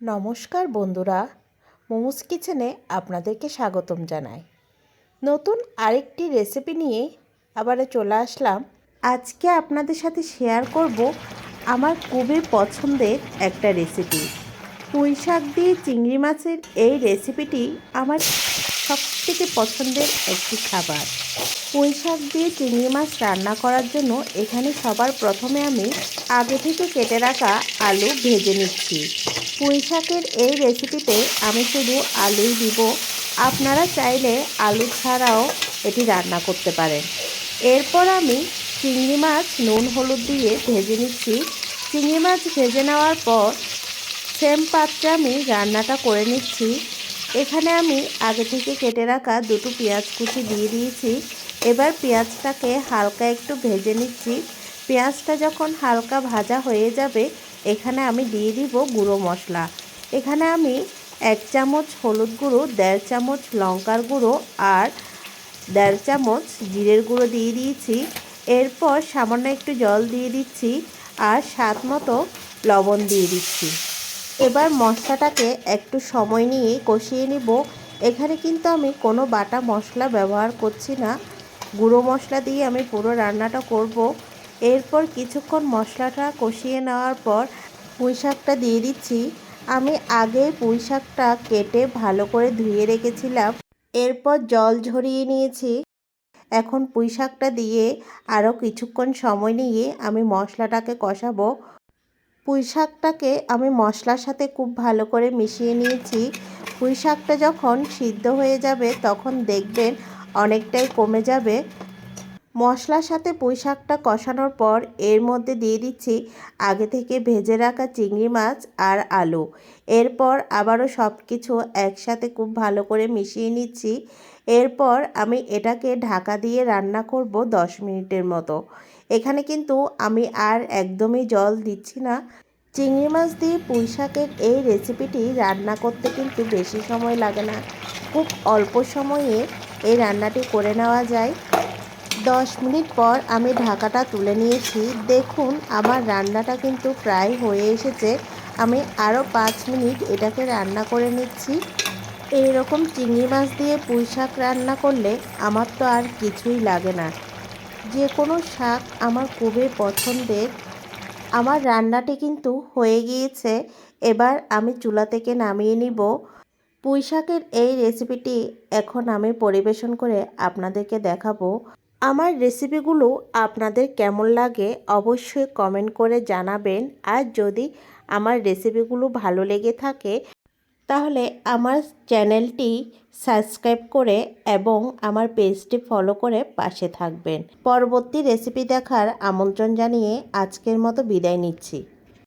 নমস্কার বন্ধুরা, মোমোস কিচেনে আপনাদেরকে স্বাগতম জানাই। নতুন আরেকটি রেসিপি নিয়ে আবার চলে আসলাম। আজকে আপনাদের সাথে শেয়ার করব আমার খুবই পছন্দের একটা রেসিপি। পুঁই শাক দিয়ে চিংড়ি মাছের এই রেসিপিটি আমার সবথেকে পছন্দের একটি খাবার। পুঁই শাক দিয়ে চিংড়ি মাছ রান্না করার জন্য এখানে সবার প্রথমে আমি আগে থেকে কেটে রাখা আলু ভেজে নিচ্ছি। পুঁই শাকের এই রেসিপিতে আমি শুধু আলুই দিব। আপনারা চাইলে আলু ছাড়াও এটি রান্না করতে পারেন। এরপর আমি চিংড়ি মাছ নুন হলুদ দিয়ে ভেজে নিচ্ছি। চিংড়ি মাছ ভেজে নেওয়ার পর সেম পাত্রে আমি রান্নাটা করে নিচ্ছি। এখানে আমি আগে থেকে কেটে রাখা দুটো পেঁয়াজ কুচি দিয়ে দিয়েছি। এবার পেঁয়াজটাকে হালকা একটু ভেজে নিচ্ছি। পেঁয়াজটা যখন হালকা ভাজা হয়ে যাবে, এখানে আমি দিয়ে দিব গুঁড়ো মশলা। এখানে আমি এক চামচ হলুদ গুঁড়ো, দেড় চামচ লঙ্কার গুঁড়ো আর দেড় চামচ জিরের গুঁড়ো দিয়ে দিয়েছি। এরপর সামান্য একটু জল দিয়ে দিচ্ছি আর স্বাদ মতো লবণ দিয়ে দিচ্ছি। এবার মশলাটাকে একটু সময় নিয়ে কষিয়ে নিব। এখানে কিন্তু আমি কোনো বাটা মশলা ব্যবহার করছি না। গুঁড়ো মশলা দিয়ে আমি পুরো রান্নাটা করব। এরপর কিছুক্ষণ মশলাটা কষিয়ে নেওয়ার পর পুঁই শাকটা দিয়ে দিচ্ছি। আমি আগে পুঁই শাকটা কেটে ভালো করে ধুয়ে রেখেছিলাম। এরপর জল ঝরিয়ে নিয়েছি। এখন পুঁই শাকটা দিয়ে আরও কিছুক্ষণ সময় নিয়ে আমি মশলাটাকে কষাবো। পুঁই শাকটাকে আমি মশলার সাথে খুব ভালো করে মিশিয়ে নিয়েছি। পুঁই শাকটা যখন সিদ্ধ হয়ে যাবে তখন দেখবেন অনেকটাই কমে যাবে। মশলার সাথে পুঁই শাকটা কষানোর পর এর মধ্যে দিয়ে দিচ্ছি আগে থেকে ভেজে রাখা চিংড়ি মাছ আর আলু। এরপর আবারও সব কিছু একসাথে খুব ভালো করে মিশিয়ে নিচ্ছি। এরপর আমি এটাকে ঢাকা দিয়ে রান্না করব দশ মিনিটের মতো। এখানে কিন্তু আমি আর একদমই জল দিচ্ছি না। চিংড়ি মাছ দিয়ে পুঁই শাকের এই রেসিপিটি রান্না করতে কিন্তু বেশি সময় লাগে না। খুব অল্প সময়ে এই রান্নাটি করে নেওয়া যায়। দশ মিনিট পর আমি ঢাকাটা তুলে নিয়েছি। দেখুন, আমার রান্নাটা কিন্তু প্রায় হয়ে এসেছে। আমি আরও পাঁচ মিনিট এটাকে রান্না করে নিচ্ছি। এই রকম চিংড়ি মাছ দিয়ে পুঁই শাক রান্না করলে আমার তো আর কিছুই লাগে না। যে কোনো শাক আমার খুবই পছন্দের। আমার রান্নাটি কিন্তু হয়ে গিয়েছে। এবার আমি চুলা থেকে নামিয়ে নিব। পুঁই শাকের এই রেসিপিটি এখন আমি পরিবেশন করে আপনাদেরকে দেখাবো। আমার রেসিপিগুলো আপনাদের কেমন লাগে অবশ্যই কমেন্ট করে জানাবেন। আর যদি আমার রেসিপিগুলো ভালো লেগে থাকে, তাহলে আমার চ্যানেলটি সাবস্ক্রাইব করে এবং আমার পেজটি ফলো করে পাশে থাকবেন। পরবর্তী রেসিপি দেখার আমন্ত্রণ জানিয়ে আজকের মতো বিদায় নিচ্ছি।